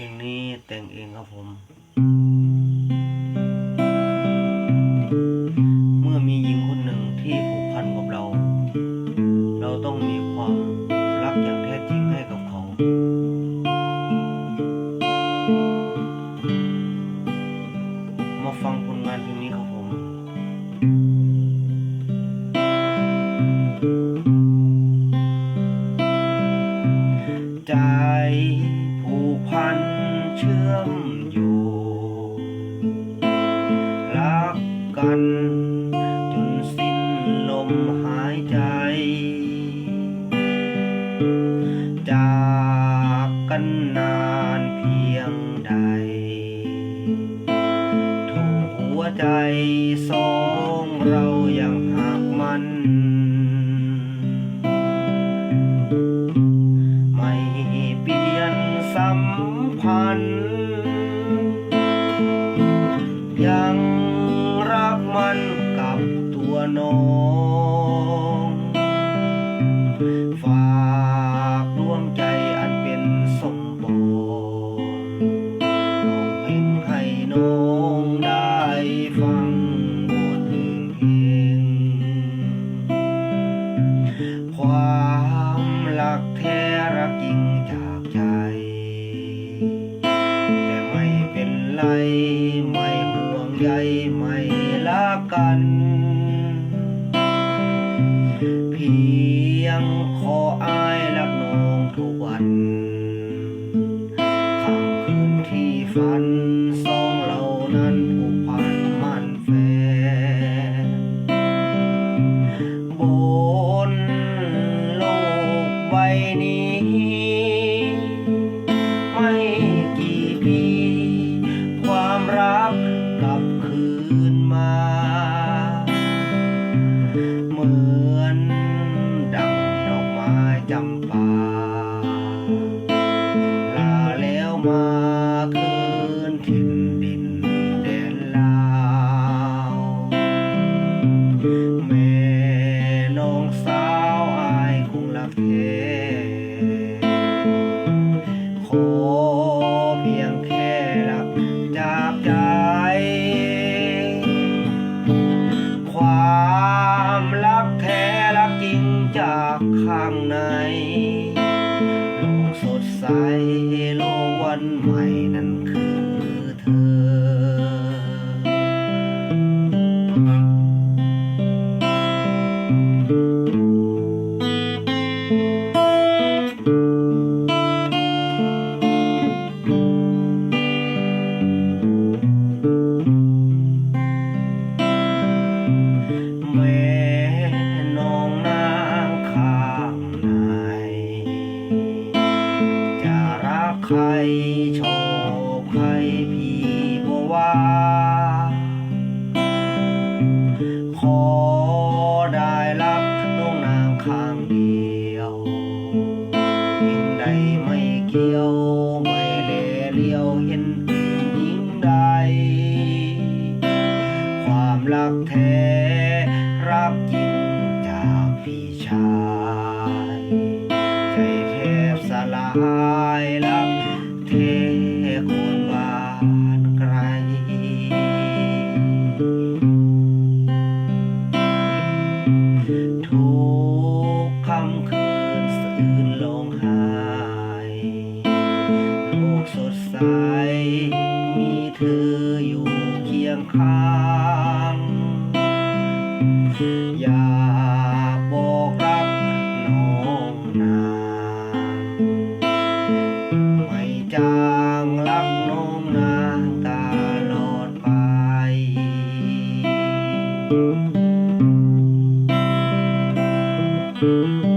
ลงนี้แต่งเองครับผม กัน จนสิ้นลมหายใจ จากกันนานเพียงใด ถูกหัวใจสองเรายังหักมัน ไม่เปลี่ยนสัมพันธ์ ยัง น้องฝากดวงใจอันเป็นสมบรน้องเพลงให้น้องได้ฟังบทเพลงความรักแท้รักจริงจากใจ แต่ไม่เป็นไรไม่ห่วงใยไม่รักกัน เพียงคอ นถิ่นดินแดนลาว แม่น้องสาวอายคงรักแท้ขอเพียงแค่รักจากใจ ความรักแท้รักจริงจากข้างในโลกสดใสโลกวันใหม่นั่นคือ ข ใสมีเธออยู่เคียงข้างอยากบอกรักน้องนางไม่จางรักน้องนางตลอดไป Thank